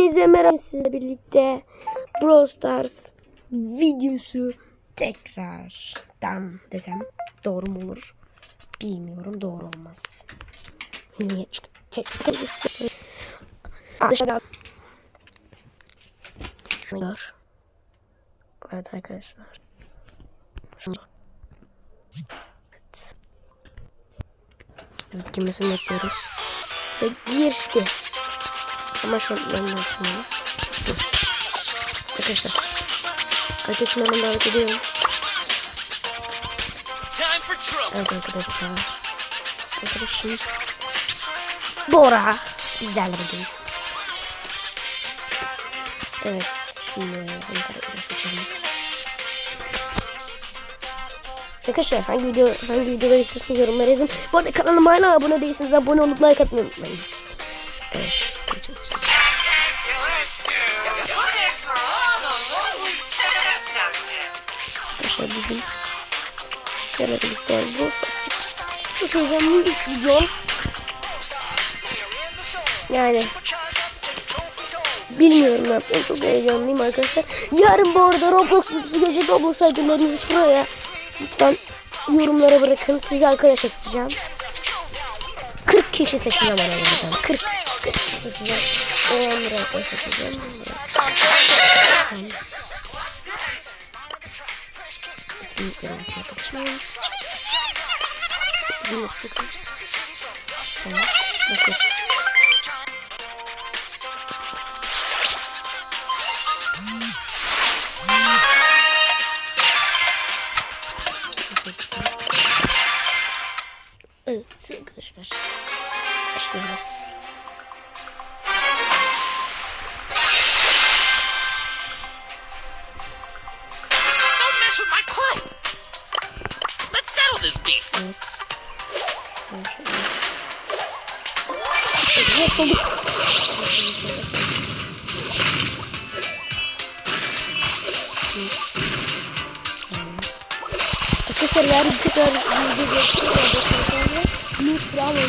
Hepinize merhaba sizle birlikte Brawl Stars videosu tekrardan desem doğru mu olur bilmiyorum doğru olmaz. Niye? Tekrar Arkadaşlar gör. Evet arkadaşlar. Evet. Evet girmesini bekliyoruz. Ve girdi. Ama şu an ben de açamadım. Arkadaşlar. Arkadaşım hemen davet ediyorum. Evet arkadaşlar. Arkadaşım. Bora. Bizlerle bugün. Evet. Şimdi karakteri seçelim? Arkadaşlar hangi video hangi videoları istiyorsunuz yorumlara yazın. Bu arada kanalıma hala abone değilseniz abone olup like atmayı unutmayın. Evet. Arkadaşlar şöyle birlikte Brawl çıkacağız. Çok heyecanlı bir video. Yani bilmiyorum ne yapayım. Çok heyecanlıyım arkadaşlar. Yarın bu arada Roblox videosu gelecek. Roblox adlarınızı şuraya lütfen yorumlara bırakın. Sizi arkadaş ekleyeceğim. 40 kişi seçeceğim aralarından. 40. 40 kişi seçeceğim. O 10 lira arkadaş ekleyeceğim. Tamam. Etkinlikler olsun arkadaşlar. İstediğim olsun. Tamam. Bakıyoruz. Evet arkadaşlar. Başlıyoruz.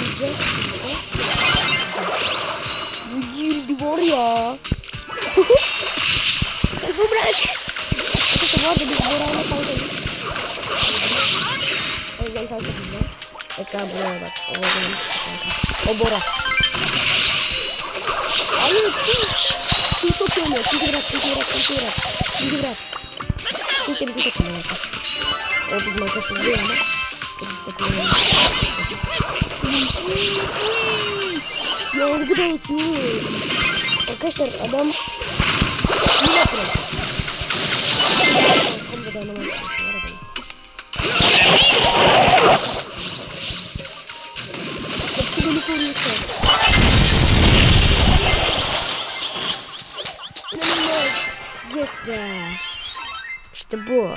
News Brawl oynayacağız. Bu girdi var ya. Telefonu bırak. Arkadaşlar bu arada biz Bora'yla kalkalım. O yüzden kanka diyeceğim. Ekran buraya bak. O benim kanka. O Bora. Hayır. Kim çok oynuyor? Çünkü bırak, çünkü bırak, çünkü bırak. Çünkü bırak. Çünkü bizim takım oynuyor. O bizim arkadaşımız değil ama. O bizim takım oynuyor. Yorgu da uçuyor. Arkadaşlar adam yine pro. Tam da dayanamaz. Var adamın. Hepsi beni koruyor şu an. İnanılmaz. Yes be. İşte bu.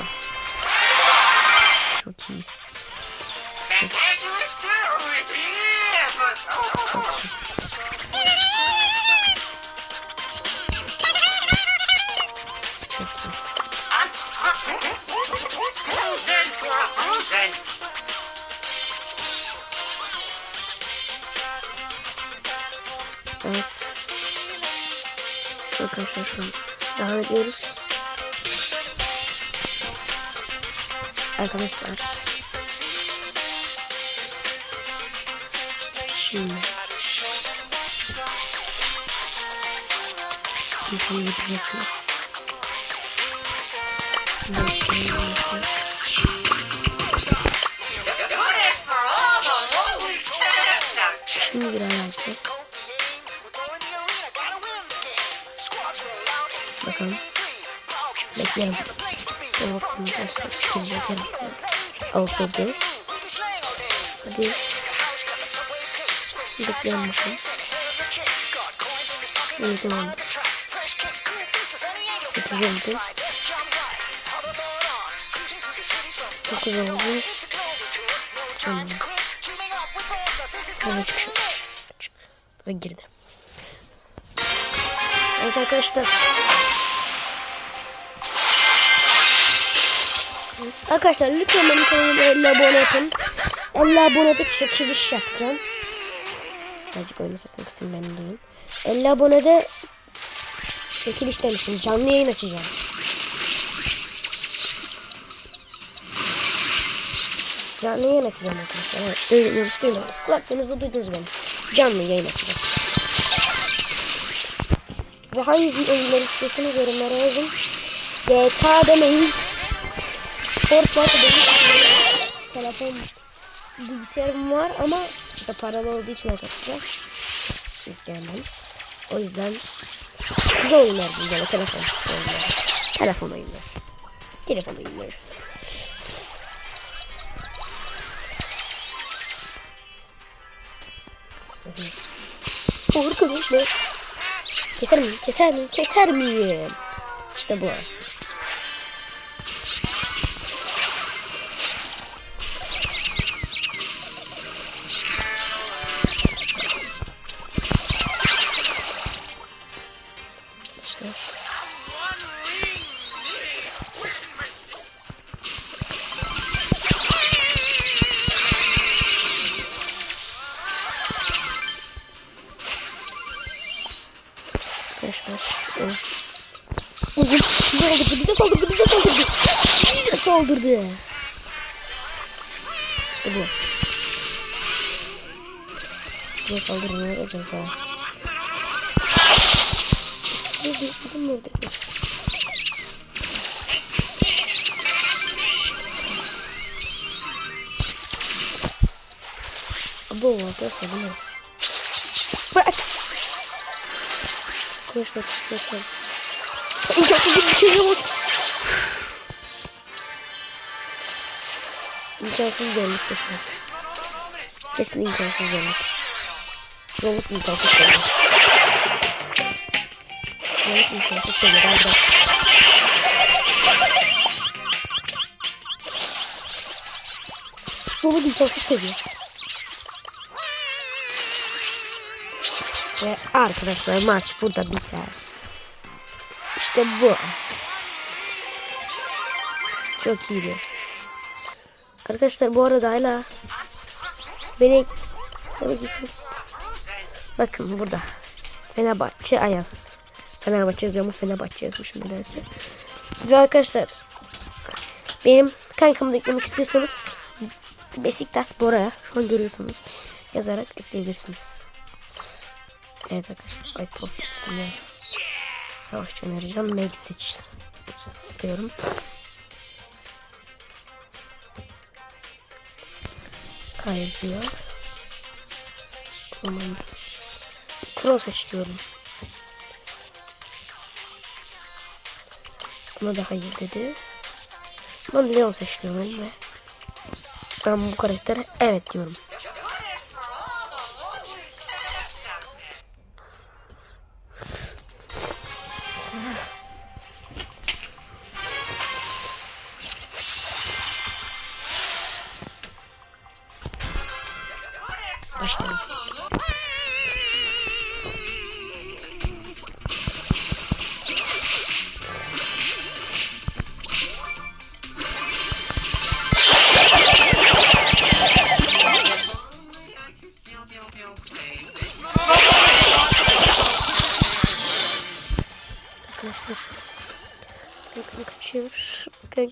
Evet. Arkadaşlar şu an devam ediyoruz. Arkadaşlar. Şimdi. Şimdi yapacağım. Bakalım. Bekleyelim. Ben bakalım arkadaşlar. İkinci atarım. Altıldı. Hadi. Bekleyelim bakalım. Yedi oldu. Sekiz oldu. Dokuz oldu. Tamam. Hava çıkış. Çık. Ve girdi. Evet arkadaşlar. Arkadaşlar lütfen benim kanalıma 50 abone yapın. 50 abonede çekiliş yapacağım. Birazcık oyun sesini kısayım ben duyayım. 50 abonede Çekiliş demişim. Canlı yayın açacağım. Canlı yayın açacağım arkadaşlar. Evet, duydunuz, duydunuz. Kulaklarınızda duydunuz beni. Canlı yayın açacağım. Ve hangi oyunları istiyorsanız yorumlara yazın. GTA demeyin. Fortnite demeyin. Telefon bilgisayarım var ama işte paralı olduğu için arkadaşlar yükleyemem. O yüzden güzel oyunlar güzel telefon oyunları. Telefon oyunları. Telefon oyunları. Arkadaşlar. Keser miyim? Keser miyim? Keser miyim? İşte bu. Saldırdı, bize saldırdı, bize saldırdı. Bize saldırdı. İşte bu. Bize saldırmıyor, o ceza. Hadi, gidin burada. Abo arkadaşlar bu ne? Bırak. Arkadaşlar İmkansız bir şey yok. İmkansız zorluk kesin. Kesin imkansız zorluk. Zorluk imkansız zorluk. Zorluk imkansız zorluk. Hadi bak. Zorluk imkansız seviye. Ve arkadaşlar maç burada biter. İşte bu. Çok iyiydi. Arkadaşlar bu arada hala beni siz bakın burada Fenerbahçe Ayaz Fenerbahçe yazıyor ama Fenerbahçe yazmışım nedense. Ve arkadaşlar benim kankamı da eklemek istiyorsanız Besiktas Bora şu an görüyorsunuz yazarak ekleyebilirsiniz. Evet arkadaşlar. Ay profil? Savaşçı önereceğim. Meg seç istiyorum. Hayır diyor. Tamam. Pro seç diyorum. Buna da hayır dedi. Ben Leon seç diyorum ve ben bu karaktere evet diyorum.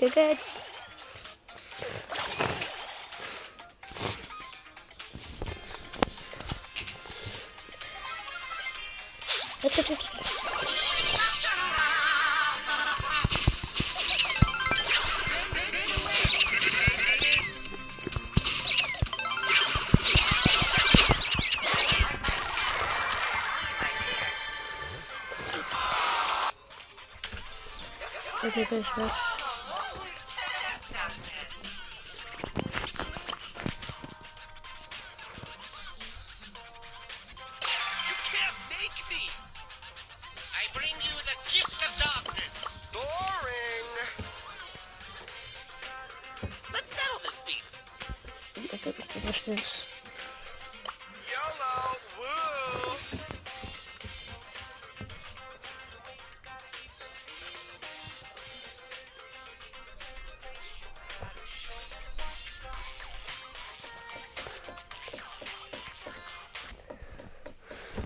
Kanka kaç. Kaç kaç kaç. Evet arkadaşlar.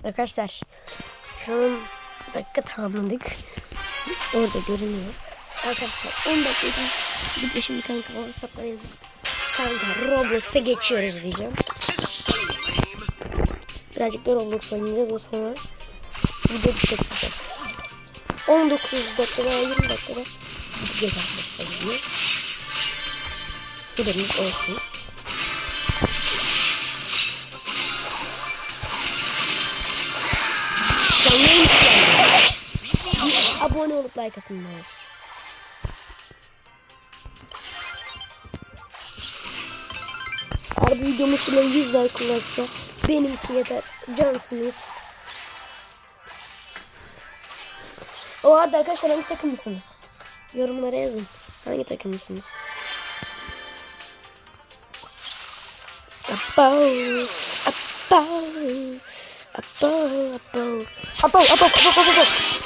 Arkadaşlar şu an dakika tamamladık. Orada görünüyor. Arkadaşlar 10 dakika bir de şimdi kanka hesaplara yazıp kanka Roblox'a geçiyoruz diyeceğim. Birazcık da Roblox oynayacağız o sonra video çekeceğim. 19 dakikada 20 dakikada bitecek arkadaşlar video. Haberiniz olsun. Olup like atınlar. Eğer bu videomuz bile 100 like olursa benim için yeter. Cansınız. O arada arkadaşlar hangi takımlısınız? Yorumlara yazın. Hangi abav, abav, abav, abav, abav, abav. Great, now everyone hates me.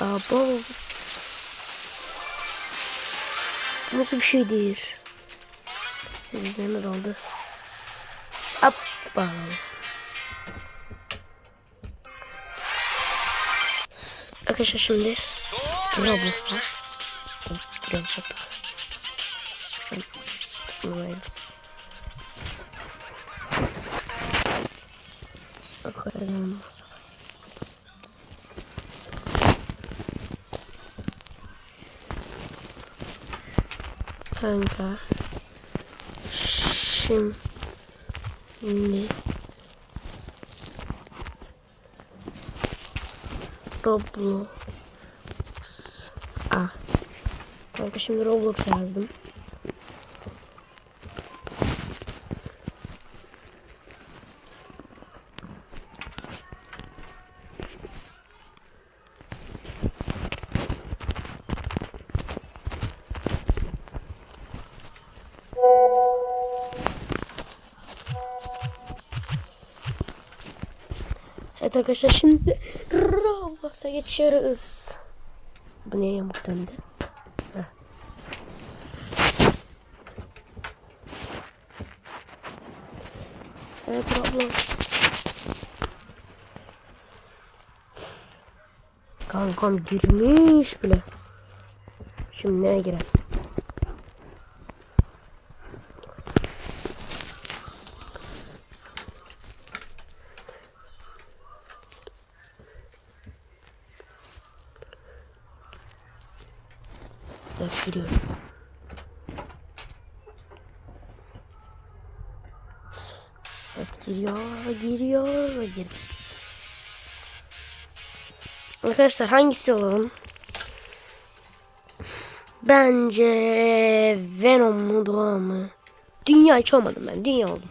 Bu Nasıl bir şey değil? Yüzlerime daldı. Abba. Arkadaşlar şimdi Roblox'a Biraz yapalım. Böyle. Bakalım. Kanka. Şimdi. Roblox. Ah. Kanka şimdi Roblox yazdım. Arkadaşlar şimdi Roblox'a geçiyoruz. Bu niye yamuk döndü? Heh. Evet Roblox. Kankam girmiş bile. Şimdi neye girelim? Evet giriyoruz. Evet giriyor, giriyor, gir. Arkadaşlar hangisi olalım? Bence Venom mu Doğa mı? Dünya hiç olmadım ben. Dünya oldum.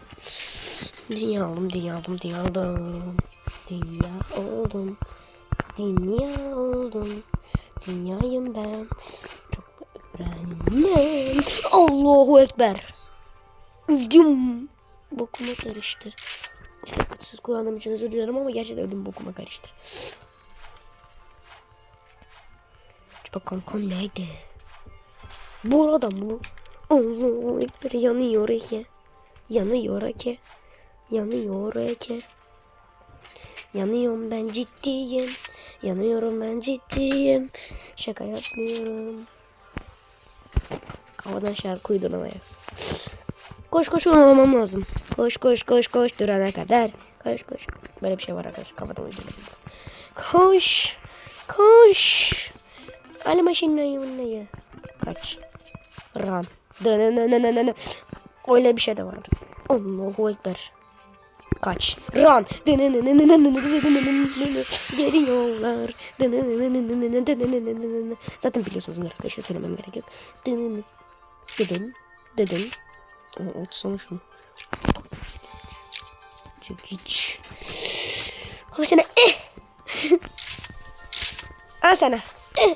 Dünya oldum, dünya oldum, dünya oldum. Dünya oldum. Dünya oldum. Dünyayım ben. Çok öğrenmem. Allahu Ekber. Öldüm. Bokuma karıştı. Yani kutusuz kullandığım için özür dilerim ama gerçekten ödüm bokuma karıştı. Bak kankam neydi? Bu adam bu. Allahu Ekber yanıyor eke. Yanıyor eke. Yanıyor eke. Yanıyorum ben ciddiyim. Yanıyorum ben ciddiyim. Şaka yapmıyorum. Havadan şarkı uyduramayız. Koş koş oynamam lazım. Koş koş koş koş durana kadar. Koş koş. Böyle bir şey var arkadaşlar kafadan uydurmadım. Koş. Koş. Ali maşinle yuvunlayı. Kaç. Run. Dönönönönönönö. Öyle bir şey de var. Allahu Ekber. Kaç. Run. Geliyorlar. Zaten biliyorsunuz arkadaşlar söylemem gerek yok. Dedim. Dedim. Otsana şunu. Çekiç. Ama sana eh. Al sana. Eh.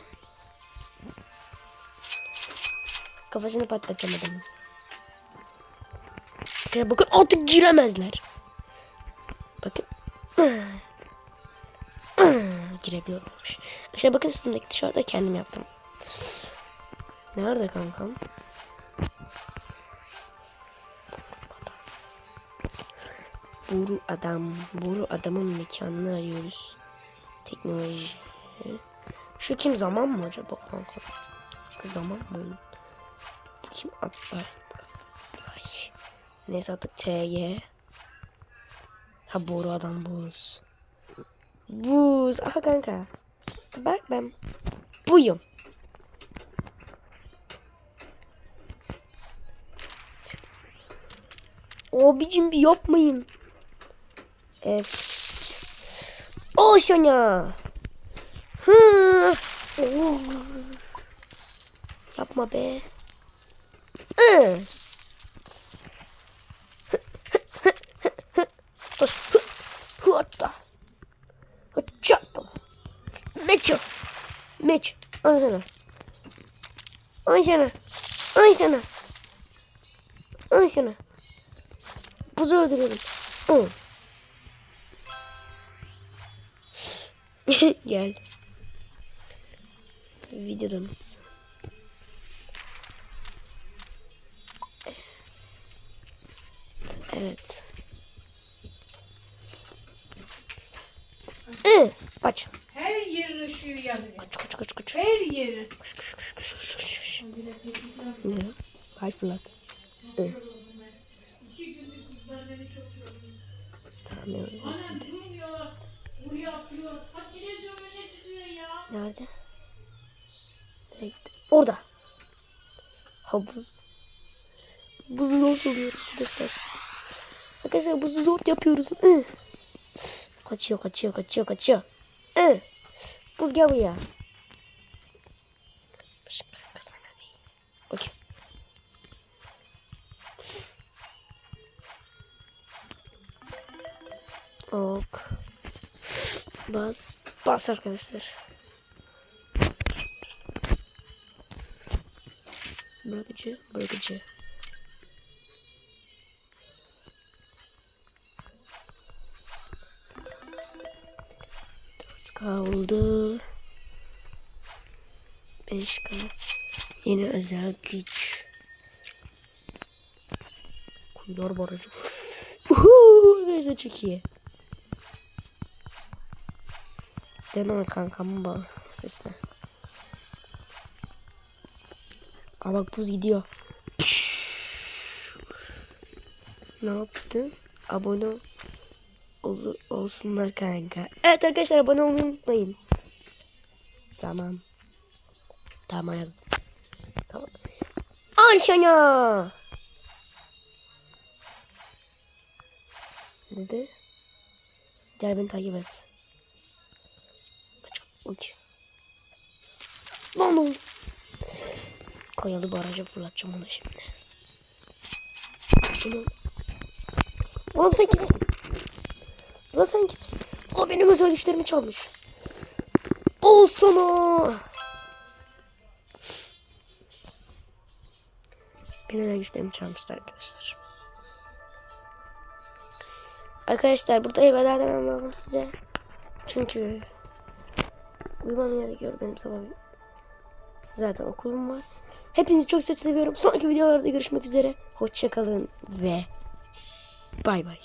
Kafasını patlatacağım adamın. Ya bakın artık giremezler. Bakın. Girebiliyormuş. İşte bakın üstümdeki tişörtü kendim yaptım. Nerede kankam? Buru adam. Buru adamın mekanını arıyoruz. Teknoloji. Şu kim zaman mı acaba kanka? Zaman mı? Bu kim atlar? Ay. Neyse artık TY. Ha boru adam buz. Buz. Aha kanka. Bak ben buyum. Abicim bir yapmayın. Evet. O sana. Hı. Oh. Yapma be. Hı. Hatta. Hatta. Meço. Meç. Al sana. Al sana. Al sana. Al sana. Buzu öldürüyorum. Hı. Gel. Videoda mısın? Evet. Hı, Kaç. Her yerin ışığı yanıyor. Kaç kaç kaç kaç. Her yeri. Kaç kaç kaç kaç kaç kaç. Ne? Hay fırlat. Hı. Tamam ya. Buraya. Nerede? Nereye gitti? Orada. Havuz. Buzu zor oluyor arkadaşlar. Arkadaşlar buzu zor yapıyoruz. Hı. Kaçıyor kaçıyor kaçıyor kaçıyor. Hı. Buz gel buraya. Okey. Ok. Bas. Bas arkadaşlar. Bırakıcı, bırakıcı. Dört kaldı. Beş kaldı. Yine özel güç. Kuyular barajı. Uhu, Arkadaşlar çok iyi. Deneme kankamın bana sesine. Aa bak buz gidiyor. Ne yaptı? Abone ol olsunlar kanka. Evet arkadaşlar abone olmayı unutmayın. Tamam. Tamam yazdım. Tamam. Ne dedi? Gel beni takip et. Uç. Lan oğlum. Kayalı baraja fırlatacağım onu şimdi. Oğlum, Oğlum sen kimsin? Ulan sen kimsin? O benim özel güçlerimi çalmış. Ol sana. Benim özel güçlerimi çalmışlar arkadaşlar. Arkadaşlar burada elveda demem lazım size. Çünkü uyumam gerekiyor benim sabah. Zaten okulum var. Hepinizi çok çok seviyorum. Sonraki videolarda görüşmek üzere. Hoşçakalın ve bay bay.